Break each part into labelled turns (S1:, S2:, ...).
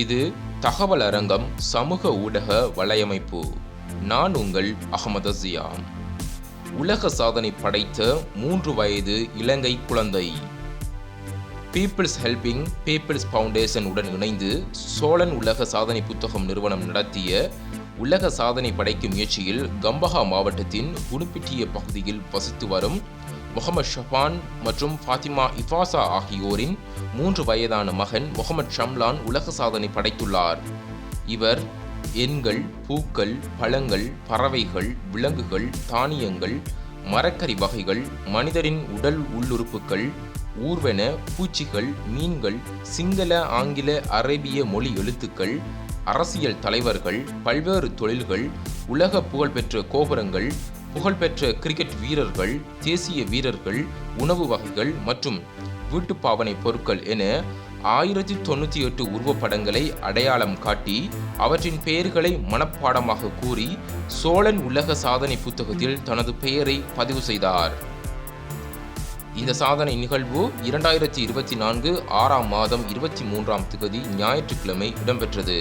S1: இது தகவல் அரங்கம் சமூக ஊடக வலையமைப்பு. நான் உங்கள் அகமது ஜியாம் உலக சாதனை படைத்த மூன்று வயது இலங்கை குழந்தை. பீப்பிள்ஸ் ஹெல்பிங் பீப்பிள்ஸ் ஃபவுண்டேஷன் உடன் இணைந்து சோழன் உலக சாதனை புத்தகம் நிறுவனம் நடத்திய உலக சாதனை படைக்கும் முயற்சியில் கம்பஹா மாவட்டத்தின் குடுப்பிட்டிய பகுதியில் வசித்து வரும் முகமது ஷபான் மற்றும் ஃபாத்திமா இஃபாசா ஆகியோரின் மூன்று வயதான மகன் முகமது ஷம்லான் உலக சாதனை படைத்துள்ளார். இவர் எண்கள் பூக்கள் பழங்கள் பறவைகள் விலங்குகள் தானியங்கள் மரக்கறி வகைகள் மனிதரின் உடல் உள்ளுறுப்புகள் ஊர்வன பூச்சிகள் மீன்கள் சிங்கள ஆங்கில அரேபிய மொழி எழுத்துக்கள் அரசியல் தலைவர்கள் பல்வேறு தொழில்கள் உலக புகழ்பெற்ற கோபுரங்கள் புகழ்பெற்ற கிரிக்கெட் வீரர்கள் தேசிய வீரர்கள் உணவு வகைகள் மற்றும் வீட்டுப்பாவனை பொருட்கள் என ஆயிரத்தி தொண்ணூற்றி எட்டு உருவப்படங்களை அடையாளம் காட்டி அவற்றின் பெயர்களை மனப்பாடமாக கூறி சோழன் உலக சாதனை புத்தகத்தில் தனது பெயரை பதிவு செய்தார். இந்த சாதனை நிகழ்வு இரண்டாயிரத்தி இருபத்தி நான்கு ஆறாம் மாதம் இருபத்தி மூன்றாம் திகதி ஞாயிற்றுக்கிழமை இடம்பெற்றது.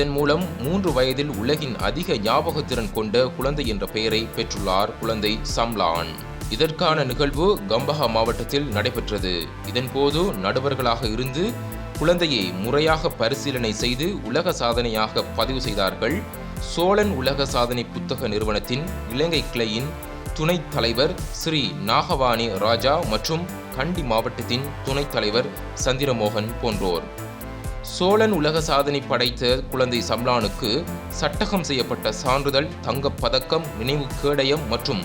S1: இதன் மூலம் மூன்று வயதில் உலகின் அதிக ஞாபகத்திறன் கொண்ட குழந்தை என்ற பெயரை பெற்றுள்ளார் குழந்தை சம்லான். இதற்கான நிகழ்வு கம்பஹா மாவட்டத்தில் நடைபெற்றது. இதன்போது நடுவர்களாக இருந்து குழந்தையை முறையாக பரிசீலனை செய்து உலக சாதனையாக பதிவு செய்தார்கள். சோழன் உலக சாதனை புத்தக நிறுவனத்தின் இலங்கை கிளையின் துணைத் தலைவர் ஸ்ரீ நாகவாணி ராஜா மற்றும் கண்டி மாவட்டத்தின் துணைத் தலைவர் சந்திரமோகன் போன்றோர். சோழன் உலக சாதனை படைத்த குழந்தை சம்லானுக்கு சட்டகம் செய்யப்பட்ட சான்றிதழ் தங்கப் பதக்கம் நினைவு கேடயம் மற்றும்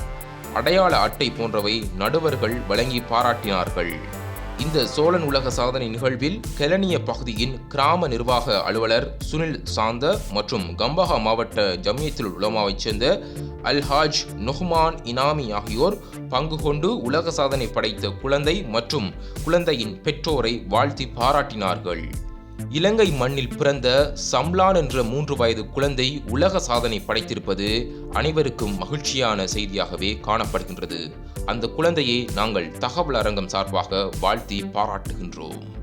S1: அடையாள அட்டை போன்றவை நடுவர்கள் வழங்கி பாராட்டினார்கள். இந்த சோழன் உலக சாதனை நிகழ்வில் கெலனிய பகுதியின் கிராம நிர்வாக அலுவலர் சுனில் சாந்த மற்றும் கம்பஹா மாவட்ட ஜமியத்துல் உலமாவைச் சேர்ந்த அல்ஹாஜ் நுஹ்மான் இனாமி ஆகியோர் பங்கு கொண்டு உலக சாதனை படைத்த குழந்தை மற்றும் குழந்தையின் பெற்றோரை வாழ்த்தி பாராட்டினார்கள். இலங்கை மண்ணில் பிறந்த சம்லான் என்ற மூன்று வயது குழந்தை உலக சாதனை படைத்திருப்பது அனைவருக்கும் மகிழ்ச்சியான செய்தியாகவே காணப்படுகின்றது. அந்த குழந்தையை நாங்கள் தகவல் அரங்கம் சார்பாக வாழ்த்தி பாராட்டுகின்றோம்.